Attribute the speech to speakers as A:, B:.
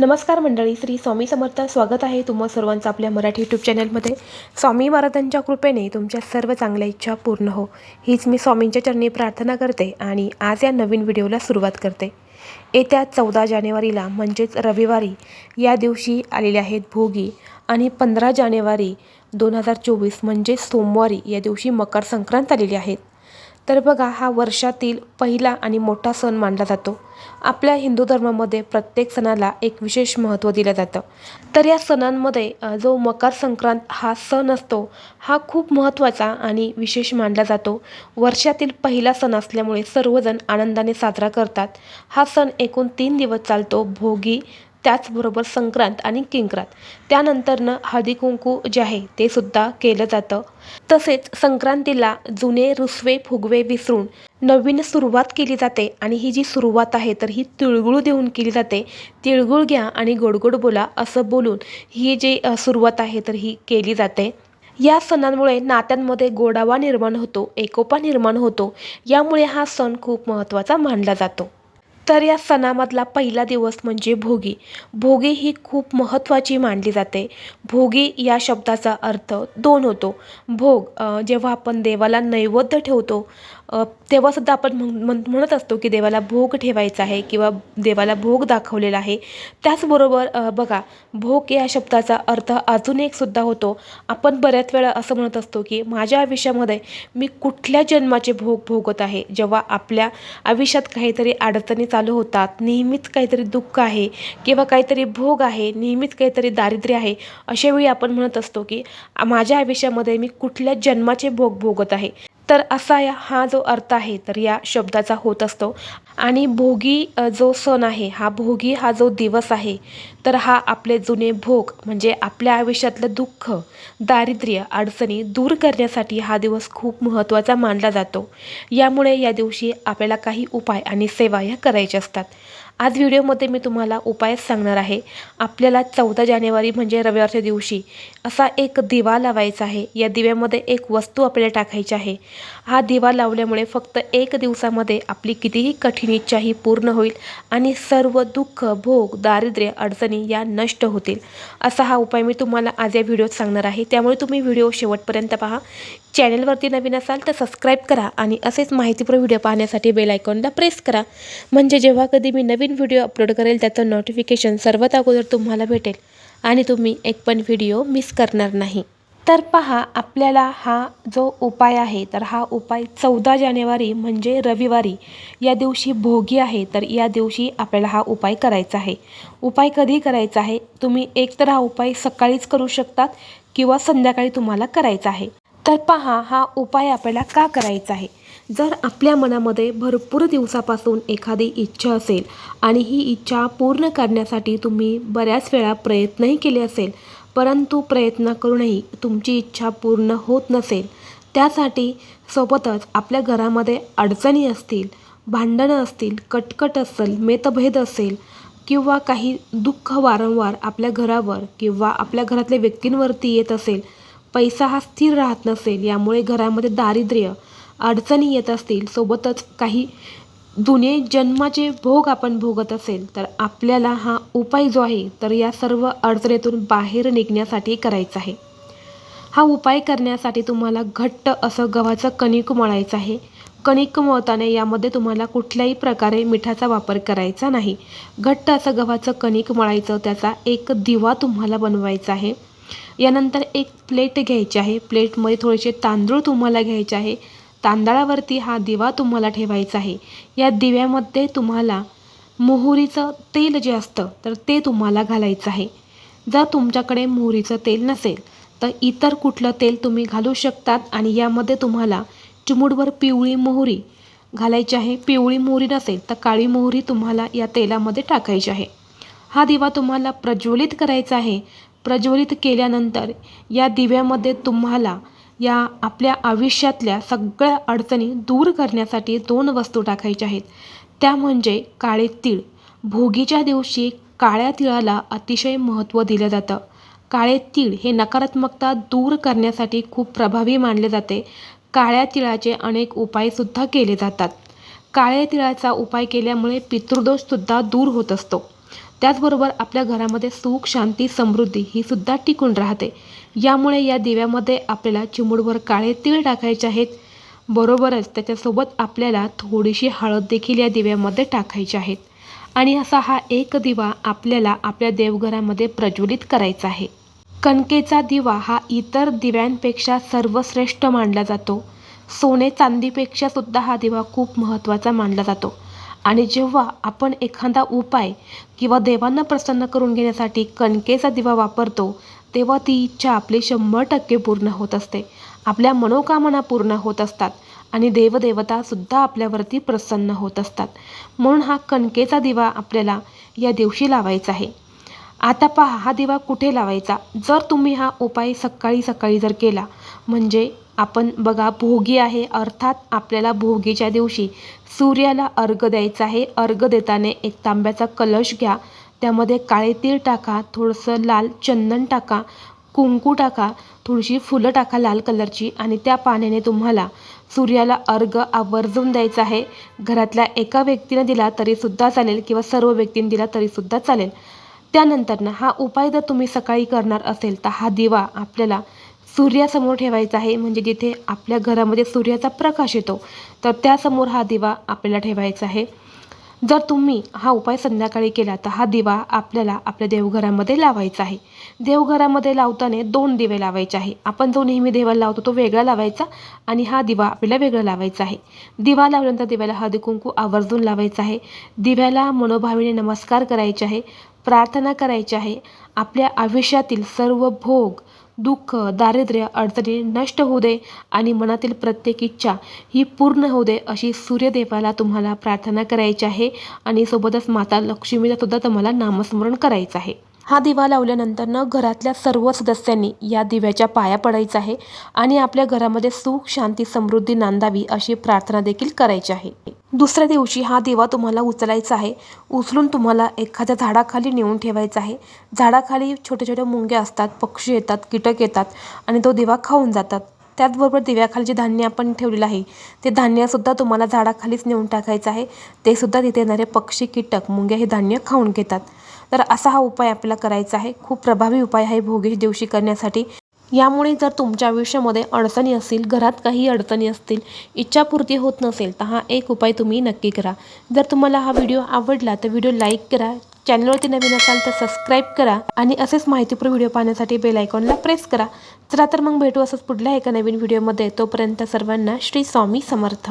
A: नमस्कार मंडळी श्री स्वामी समर्थ स्वागत आहे तुम्हा सर्वांचं आपल्या मराठी यूट्यूब चॅनलमध्ये स्वामी महाराजांच्या कृपेने तुमच्या सर्व चांगल्या इच्छा पूर्ण हो. हीच मी स्वामींच्या चरणी प्रार्थना करते आणि आज या नवीन व्हिडिओला सुरुवात करते. येत्या चौदा जानेवारीला म्हणजेच रविवारी या दिवशी आलेले आहेत भोगी आणि पंधरा जानेवारी दोन हजार चोवीस म्हणजेच सोमवारी या दिवशी मकर संक्रांत आलेली आहेत तर बघा हा वर्षातील पहिला आणि मोठा सण मानला जातो. आपल्या हिंदू धर्मामध्ये प्रत्येक सणाला एक विशेष महत्त्व दिलं जातं. तर या सणांमध्ये जो मकर संक्रांत हा सण असतो हा खूप महत्त्वाचा आणि विशेष मानला जातो. वर्षातील पहिला सण असल्यामुळे सर्वजण आनंदाने साजरा करतात. हा सण एकूण तीन दिवस चालतो भोगी त्याचबरोबर संक्रांत आणि किंक्रांत. त्यानंतरनं हळदी कुंकू जे आहे ते सुद्धा केलं जातं. तसेच संक्रांतीला जुने रुसवे फुगवे विसरून नवीन सुरुवात केली जाते आणि ही जी सुरुवात आहे तर ही तिळगुळ देऊन केली जाते. तिळगुळ घ्या आणि गोडगोड बोला असं बोलून ही जी सुरुवात आहे तर ही केली जाते. या सणांमुळे नात्यांमध्ये गोडावा निर्माण होतो एकोपा निर्माण होतो. यामुळे हा सण खूप महत्त्वाचा मानला जातो. तर या सणामधला पहिला दिवस म्हणजे भोगी. भोगी ही खूप महत्त्वाची मानली जाते. भोगी या शब्दाचा अर्थ दोन होतो. भोग जेव्हा आपण देवाला नैवेद्य ठेवतो तेव्हासुद्धा आपण म्हण म्हण- म्हणत असतो की देवाला भोग ठेवायचा आहे किंवा देवाला भोग दाखवलेला आहे. त्याचबरोबर बघा भोग या शब्दाचा अर्थ अजून एक सुद्धा होतो. आपण बऱ्याच वेळा असं म्हणत असतो की माझ्या आयुष्यामध्ये मी कुठल्या जन्माचे भोग भोगत आहे? जेव्हा आपल्या आयुष्यात काहीतरी अडचणी चालू होतात नेहमीच काहीतरी दुःख आहे किंवा काहीतरी भोग आहे नेहमीच काहीतरी दारिद्र्य आहे अशावेळी आपण म्हणत असतो की माझ्या आयुष्यामध्ये मी कुठल्या जन्माचे भोग भोगत आहे? तर असा या हा जो अर्थ आहे तर या शब्दाचा होत असतो. आणि भोगी जो सण आहे हा भोगी हा जो दिवस आहे तर हा आपले जुने भोग म्हणजे आपल्या आयुष्यातलं दुःख दारिद्र्य अडचणी दूर करण्यासाठी हा दिवस खूप महत्त्वाचा मानला जातो. यामुळे या दिवशी आपल्याला काही उपाय आणि सेवा ह्या करायच्या असतात. आज व्हिडिओमध्ये मी तुम्हाला उपायच सांगणार आहे. आपल्याला चौदा जानेवारी म्हणजे रविवारच्या दिवशी असा एक दिवा लावायचा आहे. या दिव्यामध्ये एक वस्तू आपल्याला टाकायची आहे. हा दिवा लावल्यामुळे फक्त एक दिवसामध्ये आपली कितीही कठीण इच्छा ही पूर्ण होईल आणि सर्व दुःख भोग दारिद्र्य अडचणी या नष्ट होतील. असा हा उपाय मी तुम्हाला आज या व्हिडिओत सांगणार आहे. त्यामुळे तुम्ही व्हिडिओ शेवटपर्यंत पहा. चॅनलवरती नवीन असाल तर सबस्क्राईब करा आणि असेच माहितीपूर्ण व्हिडिओ पाहण्यासाठी बेल आयकॉनला प्रेस करा. म्हणजे जेव्हा कधी मी नवीन व्हिडिओ अपलोड करेल त्याचं नोटिफिकेशन सर्वात अगोदर तुम्हाला भेटेल. आणि तुम्ही एक पण व्हिडिओ मिस करणार नाही. तर पहा आपल्याला हा जो उपाय आहे तर हा उपाय चौदा जानेवारी म्हणजे रविवारी या दिवशी भोगी आहे तर या दिवशी आपल्याला हा उपाय करायचा आहे. उपाय कधी करायचा आहे? तुम्ही एक तर हा उपाय सकाळीच करू शकतात किंवा संध्याकाळी तुम्हाला करायचा आहे. तर पहा हा उपाय आपल्याला का करायचा आहे? जर आपल्या मनामध्ये भरपूर दिवसापासून एखादी इच्छा असेल आणि ही इच्छा पूर्ण करण्यासाठी तुम्ही बऱ्याच वेळा प्रयत्नही केले असेल परंतु प्रयत्न करूनही तुमची इच्छा पूर्ण होत नसेल त्यासाठी सोबतच आपल्या घरामध्ये अडचणी असतील भांडणं असतील कटकट असेल मतभेद असेल किंवा काही दुःख वारंवार आपल्या घरावर किंवा आपल्या घरातल्या व्यक्तींवरती येत असेल पैसा हा स्थिर राहत नसेल यामुळे घरामध्ये दारिद्र्य अडचणी येत असतील सोबतच काही जुने जन्माचे भोग आपण भोगत असेल तर आपल्याला हा उपाय जो आहे तर या सर्व अडचणीतून बाहेर निघण्यासाठी करायचा आहे. हा उपाय करण्यासाठी तुम्हाला घट्ट असं गव्हाचं कणिक मळायचं आहे. कणिक मळताना यामध्ये तुम्हाला कुठल्याही प्रकारे मिठाचा वापर करायचा नाही. घट्ट असं गव्हाचं कणिक मळायचं त्याचा एक दिवा तुम्हाला बनवायचा आहे. यानंतर एक प्लेट घ्यायची आहे. प्लेटमध्ये थोडेसे तांदूळ तुम्हाला घ्यायचे आहे. तांदळावरती हा दिवा तुम्हाला ठेवायचा आहे. या दिव्यामध्ये तुम्हाला मोहरीचं तेल जे असतं तर ते तुम्हाला घालायचं आहे. जर तुमच्याकडे मोहरीचं तेल नसेल तर इतर कुठलं तेल तुम्ही घालू शकतात आणि यामध्ये तुम्हाला चिमूटभर पिवळी मोहरी घालायची आहे. पिवळी मोहरी नसेल तर काळी मोहरी तुम्हाला या तेलामध्ये टाकायची आहे. हा दिवा तुम्हाला प्रज्वलित करायचा आहे. प्रज्वलित केल्यानंतर या दिव्यामध्ये तुम्हाला या आपल्या आयुष्यातल्या सगळ्या अडचणी दूर करण्यासाठी दोन वस्तू टाकायच्या आहेत. त्या म्हणजे काळे तीळ. भोगीच्या दिवशी काळ्या तिळाला अतिशय महत्त्व दिलं जातं. काळे तीळ हे नकारात्मकता दूर करण्यासाठी खूप प्रभावी मानले जाते. काळ्या तिळाचे अनेक उपायसुद्धा केले जातात. काळ्या तिळाचा उपाय केल्यामुळे पितृदोषसुद्धा दूर होत असतो. त्याचबरोबर आपल्या घरामध्ये सुख शांती समृद्धी ही सुद्धा टिकून राहते. यामुळे या दिव्यामध्ये आपल्याला चिमूडभर काळे तीळ टाकायचे आहेत. बरोबरच त्याच्यासोबत आपल्याला थोडीशी हळद देखील या दिव्यामध्ये टाकायची आहेत. आणि असा हा एक दिवा आपल्याला आपल्या देवघरामध्ये प्रज्वलित करायचा आहे. कणकेचा दिवा हा इतर दिव्यांपेक्षा सर्वश्रेष्ठ मानला जातो. सोने चांदीपेक्षा सुद्धा हा दिवा खूप महत्त्वाचा मानला जातो. आणि जेव्हा आपण एखादा उपाय किंवा देवांना प्रसन्न करून घेण्यासाठी कणकेचा दिवा वापरतो तेव्हा ती इच्छा आपली शंभर टक्के पूर्ण होत असते. आपल्या मनोकामना पूर्ण होत असतात आणि देवदेवतासुद्धा आपल्यावरती प्रसन्न होत असतात. म्हणून हा कणकेचा दिवा आपल्याला या दिवशी लावायचा आहे. आता पहा हा दिवा कुठे लावायचा? जर तुम्ही हा उपाय सकाळी सकाळी जर केला म्हणजे आपण बघा भोगी आहे अर्थात आपल्याला भोगीच्या दिवशी सूर्याला अर्घ द्यायचा आहे. अर्घ देताना एक तांब्याचा कलश घ्या. त्यामध्ये काळे तीळ टाका थोडंसं लाल चंदन टाका कुंकू टाका थोडीशी फुलं टाका लाल कलरची आणि त्या पाण्याने तुम्हाला सूर्याला अर्घ आवर्जून द्यायचा आहे. घरातल्या एका व्यक्तीने दिला तरीसुद्धा चालेल किंवा सर्व व्यक्तींनी दिला तरीसुद्धा चालेल. त्यानंतरनं हा उपाय जर तुम्ही सकाळी करणार असेल तर हा दिवा आपल्याला सूर्यासमोर ठेवायचा आहे. म्हणजे जिथे आपल्या घरामध्ये सूर्याचा प्रकाश येतो तर त्यासमोर हा दिवा आपल्याला ठेवायचा आहे. जर तुम्ही हा उपाय संध्याकाळी केला तर हा दिवा आपल्याला आपल्या देवघरामध्ये लावायचा आहे. देवघरामध्ये लावताना दोन दिवे लावायचे आहे. आपण जो नेहमी देवाला लावतो तो वेगळा लावायचा आणि हा दिवा आपल्याला वेगळा लावायचा आहे. दिवा लावल्यानंतर दिव्याला हळदी कुंकू आवर्जून लावायचा आहे. दिव्याला मनोभावीने नमस्कार करायचे आहे प्रार्थना करायची आहे. आपल्या आयुष्यातील सर्व भोग दुःख दारिद्र्य अडचणी नष्ट होऊ दे आणि मनातील प्रत्येक इच्छा ही पूर्ण होऊ दे अशी सूर्यदेवाला तुम्हाला प्रार्थना करायची आहे. आणि सोबतच माता लक्ष्मीला सुद्धा तुम्हाला नामस्मरण करायचं आहे. हा दिवा लावल्यानंतरनं घरातल्या सर्व सदस्यांनी या दिव्याच्या पाया पडायचं आहे आणि आपल्या घरामध्ये सुख शांती समृद्धी नांदावी अशी प्रार्थना देखील करायची आहे. दुसऱ्या दिवशी हा दिवा तुम्हाला उचलायचा आहे. उचलून तुम्हाला एखाद्या झाडाखाली नेऊन ठेवायचा आहे. झाडाखाली छोटे छोटे मुंग्या असतात पक्षी येतात कीटक येतात आणि तो दिवा खाऊन जातात. त्याचबरोबर दिव्याखाली जे धान्य आपण ठेवलेलं आहे ते धान्यसुद्धा तुम्हाला झाडाखालीच नेऊन टाकायचं आहे. ते सुद्धा तिथे येणारे पक्षी कीटक मुंग्या हे धान्य खाऊन घेतात. तर असा हा उपाय आपल्याला करायचा आहे. खूप प्रभावी उपाय आहे भोगेश दिवशी करण्यासाठी. यामुळे जर तुमच्या आयुष्यामध्ये अडचणी असतील घरात काही अडचणी असतील इच्छापूर्ती होत नसेल तर हा एक उपाय तुम्ही नक्की करा. जर तुम्हाला हा व्हिडिओ आवडला तर व्हिडिओ लाईक करा चॅनलवरती नवीन असाल तर सबस्क्राईब करा आणि असेच माहितीपूर्ण व्हिडिओ पाहण्यासाठी बेल आयकॉनला प्रेस करा. चला तर मग भेटू असंच पुढल्या एका नवीन व्हिडिओमध्ये. तोपर्यंत सर्वांना श्री स्वामी समर्थ.